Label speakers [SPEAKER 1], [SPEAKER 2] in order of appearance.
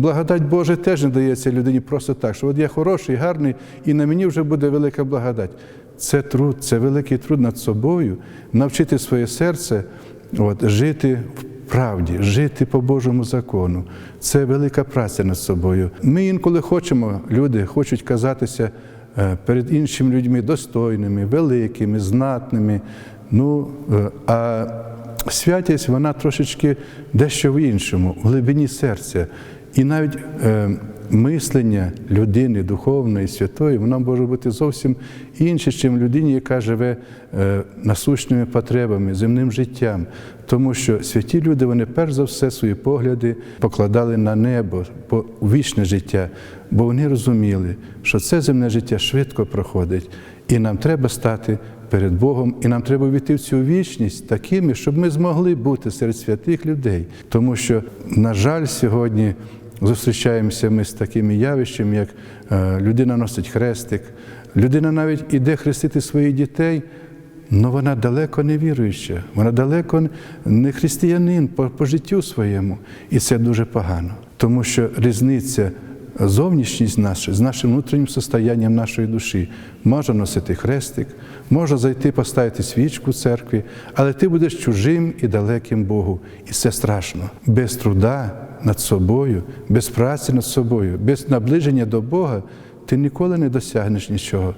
[SPEAKER 1] Благодать Божа теж не дається людині просто так, що от я хороший, гарний, і на мені вже буде велика благодать. Це труд, це великий труд над собою, навчити своє серце от, жити в правді, жити по Божому закону. Це велика праця над собою. Ми інколи хочемо, люди хочуть казатися е, перед іншими людьми достойними, великими, знатними. Ну, е, а святість вона трошечки дещо в іншому, в глибині серця. І навіть е, мислення людини духовної, святої, воно може бути зовсім інше, ніж людині, яка живе е, насущними потребами, земним життям. Тому що святі люди, вони перш за все свої погляди покладали на небо, по вічне життя, бо вони розуміли, що це земне життя швидко проходить, і нам треба стати перед Богом, і нам треба війти в цю вічність такими, щоб ми змогли бути серед святих людей. Тому що, на жаль, сьогодні зустрічаємося ми з такими явищами, як е, людина носить хрестик, людина навіть іде хрестити своїх дітей. але вона далеко не віруюча, вона далеко не християнин по, по життю своєму. І це дуже погано, тому що різниця зовнішність наша з нашим внутрішнім состоянням нашої душі. Може носити хрестик, може зайти поставити свічку в церкві, але ти будеш чужим і далеким Богу. І це страшно. Без труда над собою, без праці над собою, без наближення до Бога. Ти ніколи не досягнеш нічого,